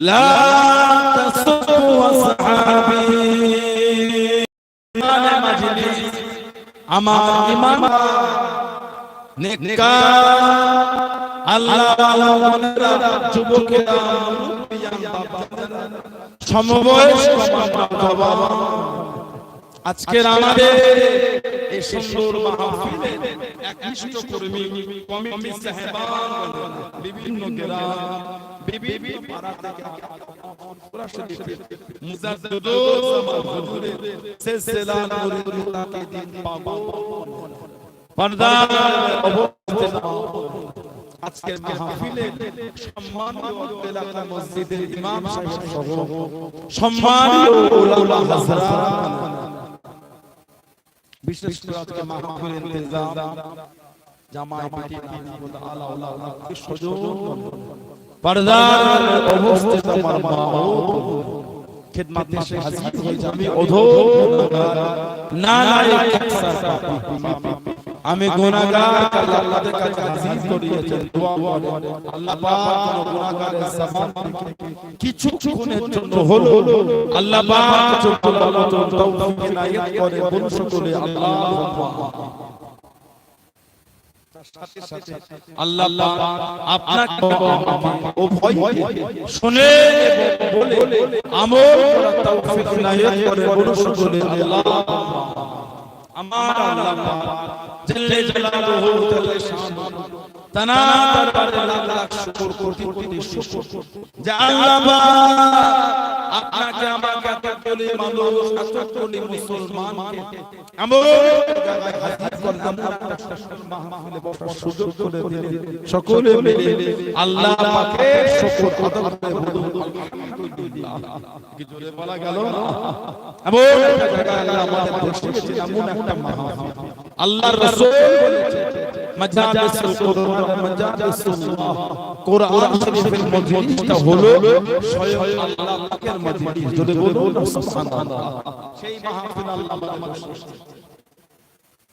لا تسبوا أصحابي আমার ইমান নেকা আল্লাহ আল্লাহ যুবকেরা সমবয়স্ক বাবা আজকের আমাদের এই সুন্দর মাহফিলে একনিষ্ঠ কর্মী কমিটি সাহেবান বিভিন্ন বিশেষ করে আজকে মাহফিলের ইন্তজাম জামাই বেটি আল্লাহ আলা আল্লাহ উলা সজন পর্দার অবস্থিত আমার মা খিদমত এসে হাজির হয়ে যাবে অধোর না না আমি গুনাহগার কাছে হাজির করিয়েছেন দোয়া করেন আল্লাহ পাক কোন গুনাহগারের জবান থেকে কিছু ক্ষণের জন্য হলো আল্লাহ পাক চুপ মতো তৌফিক নায়াত করে বলুন সকলে আল্লাহুম্মা আল্লাহ আপনাকে শুনে বলে আমল করার তৌফিক নায়াত করে বলুন সকলে আল্লাহ আমার আল্লাহ লাখ শুকর শুকর। যে আল্লাহ আপনাকে আমাকে মানুষ হাজির মাহফিলে বসার সুযোগ করে সকলে মিলে আল্লাহ পাকে শুকর আদা করে বলুন। আলহামদুলিল্লাহ। কি জোরে বলা গেল আল্লাহ আমাদের বসিয়েছেন এমন একটা মাহফিল আল্লাহর রাসূল বলেছেন মাজালিসুল কুরআন মাজালিসুল্লাহ কোরআন শরীফের মজলিসটা হলো স্বয়ং আল্লাহ পাকের মজলিস যদি বলুন সুবহানাল্লাহ সেই মাহফিল আল্লাহ আমাদের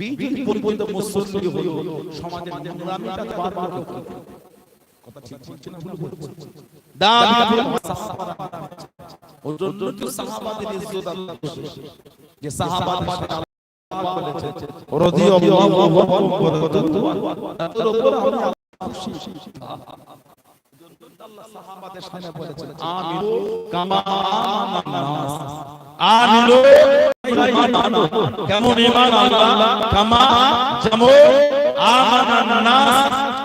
বিজেপি পরিবর্তিত মুসলিম হলো সমাজের নোংরামিটা বারবার কথা ঠিক বলছি না ভুল বলছি দাবি সাহাবারা ওজন্য কি সাহাবাদের ইজ্জত আল্লাহ যে সাহাবাদের সাথে আল্লাহ বলেছে রাদিয়াল্লাহু আনহু তাদের উপর আমরা নাস আমিনু কেমন ইমান আল্লাহ? কামা যেমন আমানান নাস।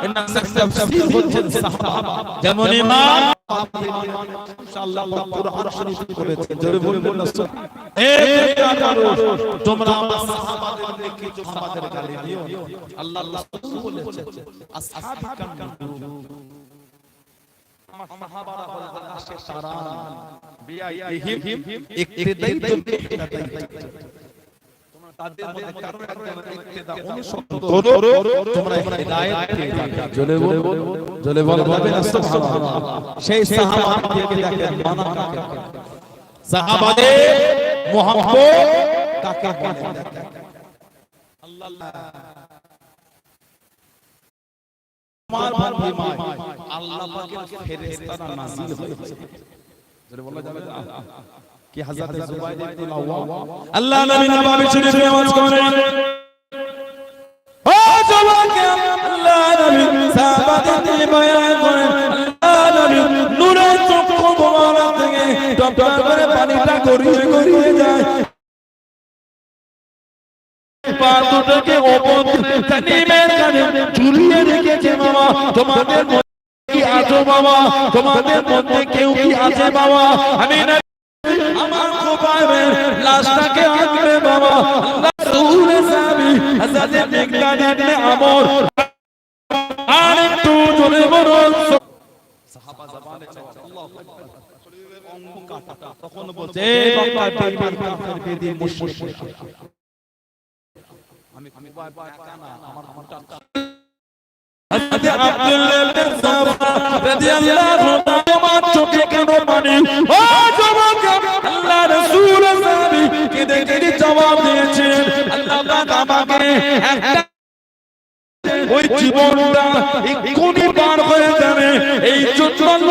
ইন্না তাফসীর হচ্ছেন সাহাবা। যেমন ইমান। ইনশাআল্লাহ কোরআন শরীফ করেছে জোরে বলবেন না তোমরা আমার সাহাবাদের নেকি সাহাবাদের গালি দিও। আল্লাহ রাসূল বলেছেন আসহাবি কান আমার সাহাবারা হল আকাশের তারা সেই সাহাবাদের মুহাব্বত কাকে বলে? আল্লাহ আমার ভান্ডিমায় আল্লাহ পাকের ফেরেশতারা নাযিল হয়েছে। কি হযরত জুবাইর ইবনে আওয়াম আল্লাহ নবী নবী শরীফে নামাজ করেন ও জওয়ানকে আল্লাহ নবী সাহাবাদের বয়ান করেন আল্লাহ নবী নূরের চক্ষু মোবারক থেকে টপ টপ করে পানিটা গড়িয়ে গড়িয়ে যায়। পা দুটোকে ওপর তানিমের কানে ঝুলিয়ে রেখেছে মামা তোমাদের কি আছো বাবা তোমাদের মধ্যে আছে বাবা আমি আমার কোপায়ের লাশটাকে আনবে বাবা রাসূল সাহাবী হযরত মিকদাদ ইবনে আমর আর একটু জোরে বলুন সাহাবা জবানে আল্লাহু আকবার অঙ্গ কাটা তখন বলছে এ বেঈমান কাফের বেদী মুশরিক আমি কেন ও যুবক, আল্লাহ রাসূল সাহাবী কেঁদে কেঁদে জবাব দিয়েছেন। আল্লাহ আমাকে একটা ওই জীবনটা এক্ষুনি পার হয়ে যাবে এই জন্য